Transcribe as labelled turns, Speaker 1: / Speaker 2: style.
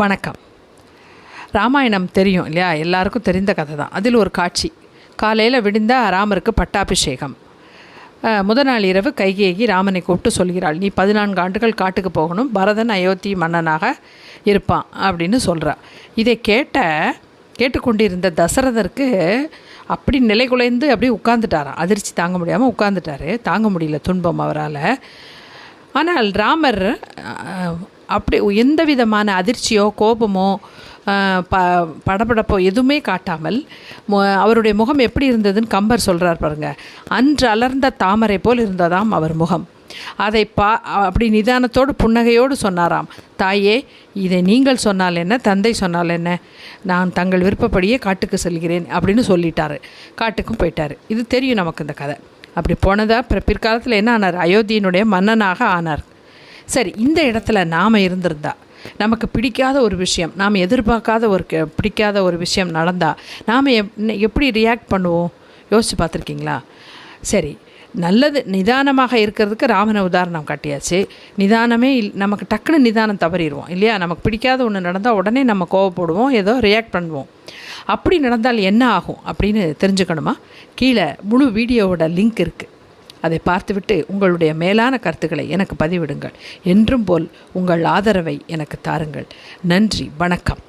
Speaker 1: வணக்கம். ராமாயணம் தெரியும் இல்லையா? எல்லாருக்கும் தெரிந்த கதை தான். அதில் ஒரு காட்சி. காலையில் விடிந்தால் ராமருக்கு பட்டாபிஷேகம். முத நாள் இரவு கைகேகி ராமனை கூப்பிட்டு சொல்கிறாள் நீ பதினான்கு ஆண்டுகள் காட்டுக்கு போகணும். பரதன் அயோத்தி மன்னனாக இருப்பான் அப்படின்னு சொல்கிறா இதை கேட்ட கேட்டுக்கொண்டிருந்த தசரதருக்கு அப்படி நிலை குலைந்து அப்படியே உட்காந்துட்டாராம் அதிர்ச்சி தாங்க முடியாமல் உட்காந்துட்டாரு தாங்க முடியல துன்பம் அவரால். ஆனால் ராமர் அப்படி எந்த விதமான அதிர்ச்சியோ கோபமோ ப படபடப்போ எதுவுமே காட்டாமல் மு- அவருடைய முகம் எப்படி இருந்ததுன்னு கம்பர் சொல்கிறார் பாருங்க. அன்று அலர்ந்த தாமரை போல் இருந்ததாம் அவர் முகம். அதை பா அப்படி நிதானத்தோடு புன்னகையோடு சொன்னாராம். தாயே இதை நீங்கள் சொன்னால் என்ன தந்தை சொன்னால் என்ன? நான் தங்கள் விருப்பப்படியே காட்டுக்கு செல்கிறேன் அப்படின்னு சொல்லிட்டாரு. காட்டுக்கும் போயிட்டார். இது தெரியும் நமக்கு இந்த கதை. அப்படி போனதா பிற- பிற்காலத்தில் என்ன ஆனார்? அயோத்தியினுடைய மன்னனாக ஆனார். சரி இந்த இடத்துல நாம் இருந்திருந்தா நமக்கு பிடிக்காத ஒரு விஷயம் நாம் எதிர்பார்க்காத ஒரு க- பிடிக்காத ஒரு விஷயம் நடந்தால் நாம் எப் எப்படி ரியாக்ட் பண்ணுவோம்? யோசித்து பார்த்துருக்கீங்களா? சரி நல்லது நிதானமாக இருக்கிறதுக்கு ராமனை உதாரணம் காட்டியாச்சு. நிதானமே இல் நமக்கு டக்குன்னு நிதானம் தவறிடுவோம் இல்லையா? நமக்கு பிடிக்காத ஒன்று நடந்தால் உடனே நம்ம கோவப்படுவோம் ஏதோ ரியாக்ட் பண்ணுவோம். அப்படி நடந்தால் என்ன ஆகும் அப்படின்னு தெரிஞ்சுக்கணுமா? கீழே முழு வீடியோவோட லிங்க் இருக்குது அதை பார்த்துவிட்டு உங்களுடைய மேலான கருத்துக்களை எனக்கு பதிவிடுங்கள். என்றும் போல் உங்கள் ஆதரவை எனக்கு தாருங்கள். நன்றி வணக்கம்.